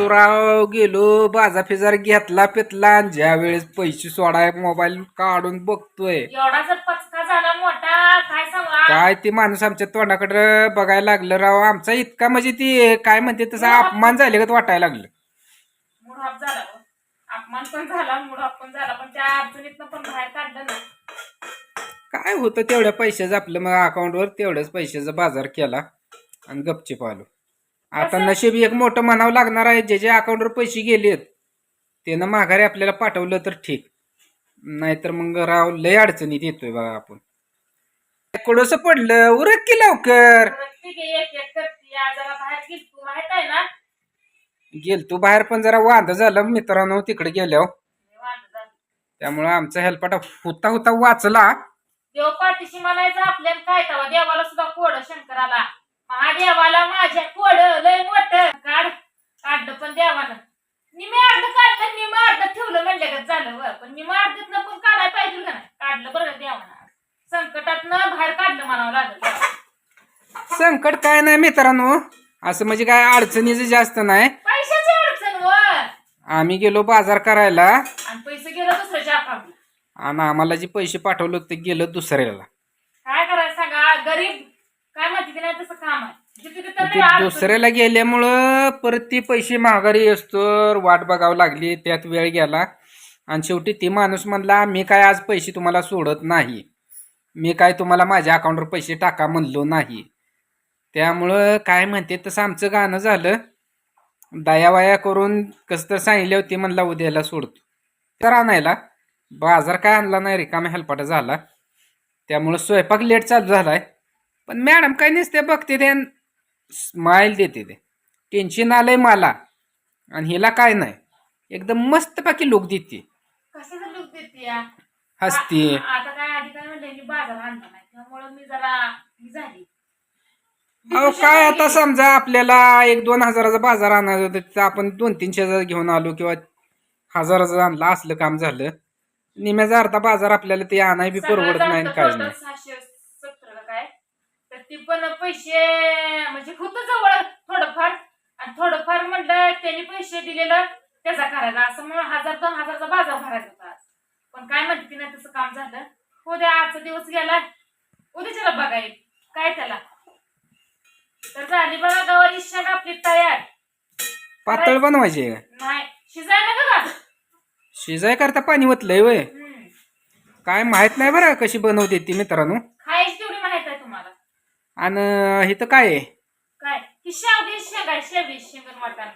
राव गेलो बाजा फिजार घेतला पितला आणि ज्या वेळेस पैसे सोडाय मोबाईल काढून बघतोय. एवढा जर पचका झाला मोठा काय सांगू? काय ती माणूस आमच्या तोंडाकडे बघायला लागलं राव. आमचा इतका म्हणजे ती काय म्हणते तसा अपमान झाले का वाटायला लागलं. मुडहाप झाला हो. अपमान पण झाला मुडहाप पण झाला पण त्या अडचणीतनं पण बाहेर काढलं ना. काय होतं तेवढ्या पैशाचं आपलं मग अकाउंटवर तेवढ्याच पैशाचा बाजार केला आणि गपचिप आलो. आता नशीब एक मोठं म्हणावं लागणार आहे जे जे अकाउंटवर पैसे गेलेत त्यानं माघारी आपल्याला पाठवलं तर ठीक. नाहीतर मग राव लय अडचणीत येतोय बघा आपण. कुडस पडलं? उरक की लवकर. गेली तू बाहेर पण जरा वांद झालं मित्रांनो तिकडे गेल्यावर. झाली. त्यामुळं आमचा हेल्पाटा हुता हुता वाचला. देव पाठीशी म्हणायचं आपल्याला काय तवा देवाला सुद्धा कोड शंकराला. महादेवाला माझ्या कोड लय मोठ काढ काढलं पण देवानं. निमे अर्ध काढलं निमे अर्ध ठेवलं म्हणलं का झालं पण निमे अर्धतनं पण काढायला पाहिजे का नाही? काढलं बरं देवानं. संकटातनं बाहेर काढलं म्हणावं लागलं. संकट काय नाही मित्रांनो. असं म्हणजे काय अडचणीचं जास्त नाही. पैशाची अडचण व. आम्ही गेलो बाजार करायला. आणि पैसे गेलं दुसऱ्याच्या अकाउंटला आणि आम्हाला जे पैसे पाठवलं ते गेलं दुसऱ्याला. काय करायचं सांगा? गरीब काय माहिती तसं काम आहे. जिथे तिथं ते लय अडचण. दुसऱ्याला गेल्यामुळं परत ती पैसे माघारी असतोर वाट बघावं लागली त्यात वेळ गेला. आणि शेवटी ती माणूस म्हणला मी काय आज पैसे तुम्हाला सोडत नाही. मी काय तुम्हाला माझ्या अकाउंटवर पैसे टाका म्हणलो नाही. त्यामुळं काय म्हणते तसं आमचं गाणं झालं. दयावाया करून कसं तर सांगितलं होती म्हणला उद्याला सोडतो. तर आणायला. बाजार काय आणला नाही रिकाम्या हेलपाटा झाला. त्यामुळं स्वयंपाक लेट चालू झालाय. पण मॅडम काय नसते बघते ते स्माईल देते ते. टेन्शन आलंय मला आणि हिला काय नाही. एकदम मस्तपैकी लोक देते. कशाचं लुक देते या? हसते. आ- आता काय आधी काय म्हणलं मी बाजार आणला नाही. त्यामुळं मी जरा ही झाली. अहो काय आता समजा आपल्याला एक दोन हजाराचा बाजार आणायचा होता तिथं आपण दोन तीनशे हजार घेऊन आलो किंवा हजाराचा आणला असलं काम झालं. निम्याचा अर्धा बाजार आपल्याला ते आणाय बी परवडत नाही आणि काहीच नाही. सहाशे सत्तर का काय तर ती पण पैसे म्हणजे होतं जवळ थोडंफार. आणि थोडंफार म्हणलं त्यांनी पैसे दिलेलं त्याचा करायचा असं म्हणून हजार दोन हजारचा बाजार भरायचा होता. पण काय म्हणते नाही तसं काम झालं. उद्या आजचा दिवस गेला. उद्याच्याला बघाय काय त्याला? तर झाली बघा गवारी शाक आपली तयार. पातळ बनवायचे नाही. शिजायला का शिजाय करता पाणी वतलंय वय. काय माहीत नाही बरं कशी बनवते ती मित्रांनो खायची तेवढी माहीत आहे तुम्हाला आणि इथं काय आहे? काय? ही शेवगी शेंगा आहे, शेवगी शेंगण वाटाण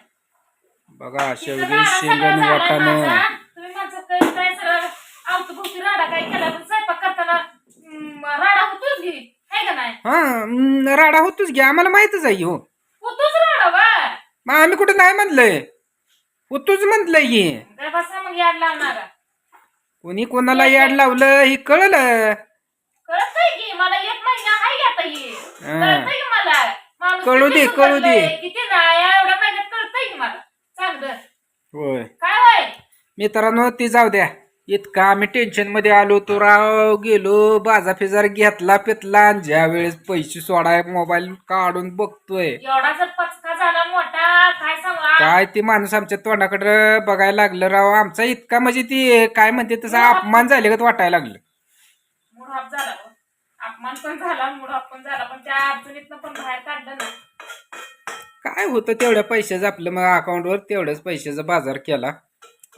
बघा शेवगी शेंगण सगळा झालाय वाटाणं माझा. तुम्ही माझं काय काय सगळं अवतीभोवती राडा काय केला पण स्वयंपाक करताना हम्म, राडा होतोच घे. आहे का नाही? हा हम्म, राडा होतोच घ्या आम्हाला माहितच आहे हो. होतोच राडा वा मग आम्ही कुठं नाही म्हणलंय? होतोच म्हणलंय की. काय बसा मग याड लावणारा. कोणी कोणाला याड लावलं हे कळलं. कळत नाही की मला एक महिना आहे आता ही. कळत की मला? माणूस कळू किती दे, कळू दे. किती एवढ्या महिन्यात कळतंय की मला? चांगलं होय. काय होय? मित्रांनो ती जाऊ द्या. इतका आम्ही टेन्शनमध्ये आलो तो राव गेलो बाजा फिजार घेतला पितला आणि ज्या वेळेस पैसे सोडाय मोबाईल काढून बघतोय. एवढा जर पचका झाला मोठा काय सांगू? काय ती माणूस आमच्या तोंडाकडे बघायला लागलं राव? आमचा इतका म्हणजे ती काय म्हणते तसा अपमान झाले का वाटायला लागलं? झाला. अपमान पण झाला मुडहाप पण झाला पण त्या अडचणीतनं पण बाहेर काढलं ना. काय होतं तेवढ्या पैशाचं आपलं मग अकाउंटवर तेवढ्याच पैशाचा बाजार केला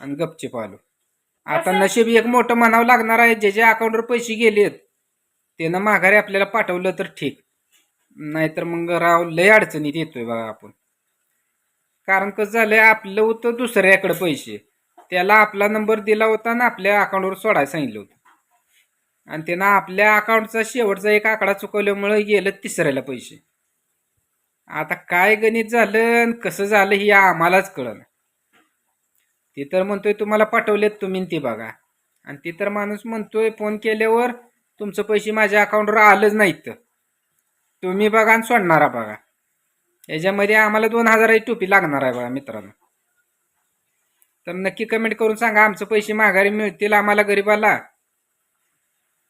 आणि गपचिप आलो. आता नशीब एक मोठं म्हणावं लागणार आहे जे जे अकाउंटवर पैसे गेलेत त्यानं माघारी आपल्याला पाठवलं तर ठीक. नाहीतर मग राव लय अडचणीत येतोय बघा आपण. कारण कसं झालंय आपलं होतं दुसऱ्याकडे पैसे. त्याला आपला नंबर दिला होता ना आपल्या अकाउंटवर सोडायला सांगितलं होतं. आणि त्यानं आपल्या अकाउंटचा शेवटचा एक आकडा चुकवल्यामुळे गेलं तिसऱ्याला पैसे. आता काय गणित झालं आणि कसं झालं हे आम्हालाच कळलं. ते तर म्हणतोय तुम्हाला पाठवलेत तुम्ही ते बघा. आणि ते तर माणूस म्हणतोय फोन केल्यावर तुमचं पैसे माझ्या अकाउंटवर आलंच नाहीत. तुम्ही बघा आणि सोडणारा बघा. याच्यामध्ये आम्हाला दोन हजाराची टोपी लागणार आहे बघा मित्रांनो. तर नक्की कमेंट करून सांगा आमचं पैसे माघारी मिळतील आम्हाला गरीबाला.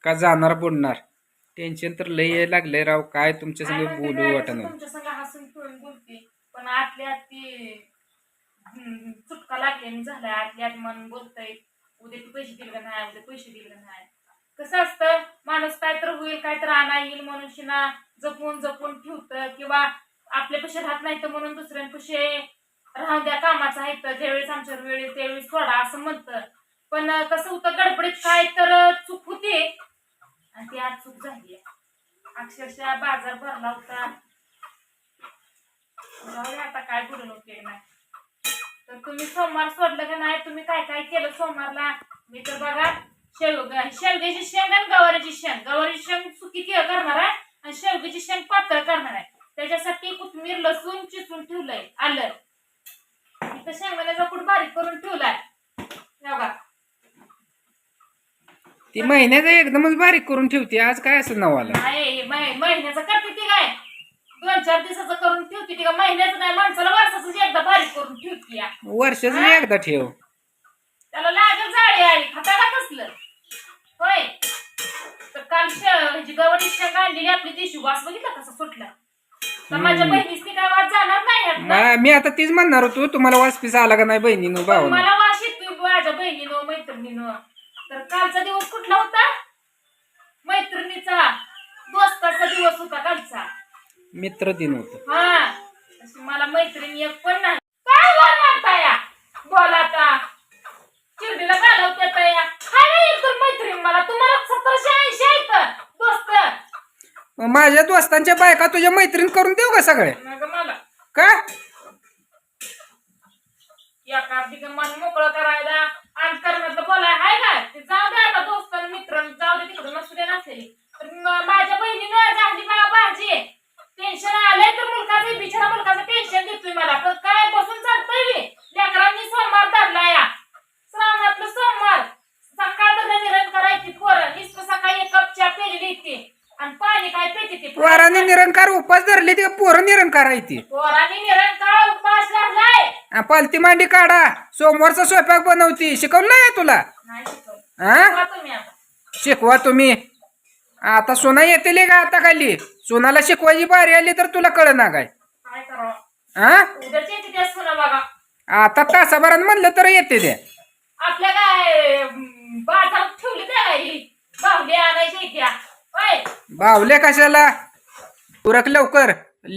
का जाणार बुडणार? टेन्शन तर लय लागलंय राव. काय तुमच्या संग बोलू वाटणार तुमच्या संग हसून खेळून बोलते. पण आतल्या आत ती हम्म, चुटका लागले झालाय आतल्या आत मन बोलतय. उद्या तू पैसे दिले का नाही? उद्या पैसे दिले का नाही? कसं असतं माणूस काय तर होईल काय तर आणा येईल म्हणून शिना जपून जपून ठेवतं. किंवा आपल्या पैसे राहत नाही तर म्हणून दुसऱ्यांपाशी राहून द्या कामाचं आहे तर. ज्यावेळेस आमच्या वेळेस त्यावेळेस सोडा असं म्हणतं. पण कसं होतं गडबडीत काय तर चूक होते. आज चूक झाली अक्षरशः बाजार भरला होता. आता काय बोलून उपयोग नाही तर तुम्ही सोमवार सोडलं का नाही? तुम्ही काय काय केलं सोमवारला? मी तर बघा शेव शेवग्याची शेंग आणि गवारीची शेंग. गवारीची शेंग सुकी करणार आहे आणि शेवग्याची शेंग पातळ करणार आहे. त्याच्यासाठी कोथमीर लसूण चिचून ठेवलंय आलं. इथं शेंगदाण्याचा कुठ बारीक करून ठेवलाय. बघा. ती महिन्याचं एकदमच बारीक करून ठेवते आज काय असं नवाला? नाही महिन्याचं करते ती काय? दोन चार दिवसाचं करून ठेवते ती का? महिन्याचं नाही माणसाला वर्षाचं एकदा बारीक करून ठेवते या. वर्षाचं एकदा ठेव. त्याला लागेल जाळी आली खाता का कसलं? होय. तर काल श- ह्याची गवडी शेंग आणलेली आपली देशी वास बघितला कसा सुटला? तर माझ्या बहिणीसनी काय वास जाणार नाही ह्यातनं. मा- मी आता तीच म्हणणार होतो तुम्हाला वासपीस आला का नाही बहिणीनं पण भाऊ मला वास येतोय माझ्या बहिणीनं मैत्रिणीनं. तर कालचा दिवस मैत्रिणीचा दोस्ताचा दिवस होता कालचा. मित्र दिन होत. हा अशी मला मैत्रिणी एक पण नाही. काय मारता या? बोला आता. चिरडीला घालवते आता या. काय नाही एक तर मैत्रीण मला. तुम्हाला सतराशे ऐंशी आहेत. दोस्त. माझ्या दोस्तांच्या बायका तुझ्या मैत्रीण करून देऊ का सगळे? मग मला. का या कार्तिक मन मोकळं करायला आणि करण्यात बोलाय हाय काय ते जाऊ दे आता दोस्त मित्र जाऊ दे तिकडे नसू दे नसलेली तर म- माझ्या बहिणीनं झाली मला भाजी टेन्शन आलंय तर मुलगाचं बिचारा मुलगाचं टेन्शन देतोय मला तर काय बसून चालतंय मी लेकरांनी सोमवार धरला या श्रावणातलं सोमवार सकाळ तर निरण करायची पोरं नुसतं सकाळी एक कप चहा पेलेली ती आणि पाणी काय पेते ती पोराने निरंकार उपास धरले ते पोरं निरंकार आहे ती. पोरांनी निरंकाळ उपास धरलाय. आ, पालती मांडी काढा. सोमवारचा स्वयंपाक बनवती. शिकवलं नाही तुला? नाही शिकवलं. हा शिकवा तुम्ही आता. शिकवा तुम्ही. आता सोना येते का आता खाली? सोनाला शिकवायची बारी आली तर तुला कळ ना काय. काय करावं? हा उद्याची येते त्या सुना बघा. आता तासाभरात म्हणलं तर येते ते. आपल्या काय अं, बाजारात ठेवली त्या काही बाहुली आणायची त्या होय. बावले कशाला? उरक लवकर.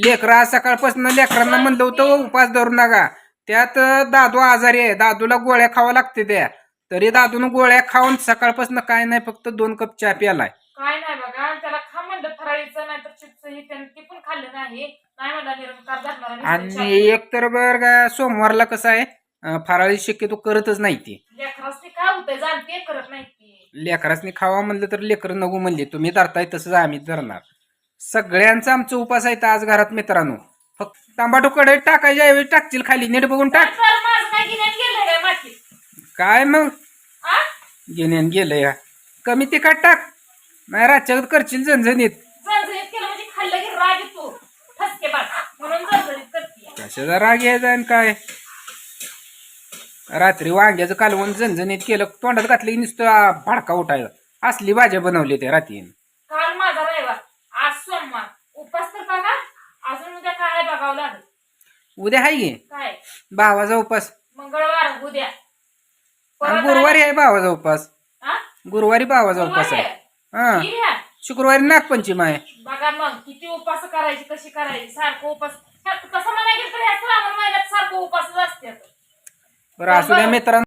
लेकरा सकाळपासून लेकरांना म्हणलं होतं उपास धरू नका. त्यात दादू आजारी आहे. दादूला गोळ्या खावा लागते त्या. तरी दादून गोळ्या खाऊन सकाळपासून काय नाही फक्त दोन कप चहा प्यालाय. काय नाही बघा त्याला खा म्हणलं फराळीचं नाही तर चिप्स हे ते पण खाल्लं नाही. नाही म्हणला निरंकार धरणार आणि एक तर बर का सोमवारला कसं आहे फराळी शक्यतो करतच नाही ती. लेकरास काय होतंय जाणते करत नाही ती. लेकरासनी खावा म्हणलं तर लेकर नको म्हणले तुम्ही धरताय तसंच आम्ही धरणार. सगळ्यांचा आमचा उपास आहे आज घरात मित्रांनो. फक्त तांबाटू कडे टाकायच्या ऐवजी टाकतील खाली नीट बघून टाक. काय मग? घेण्यान गेलं या कमी तिखट टाक. नाही रातच्यागत करशील झणझणीत. केलं म्हणजे कशाचा राग यायचा आणि काय? रात्री वांग्याचं कालवण झणझणीत केलं तोंडात घातलं की नुसतं भडका उठायला. असली भाज्या बनवली त्या रात्री काल माझा रविवार आज सोमवार उपास तर बघा अजून उद्या लागेल उद्या आहे की? काय? भावाचा उपास. मंगळवार उद्या. आणि गुरुवारी आहे भावाचा उपास. हा? गुरुवारी भावाचा उपास गुरुवारी आहे. आहे? हा. ठीक आहे. शुक्रवारी नागपंचमी आहे. बघा मग किती उपास करायची कशी करायची सारखं उपास. तर ह्या श्रावण महिन्यात सारखं उपासच असते बरं असू द्या मित्रांनो.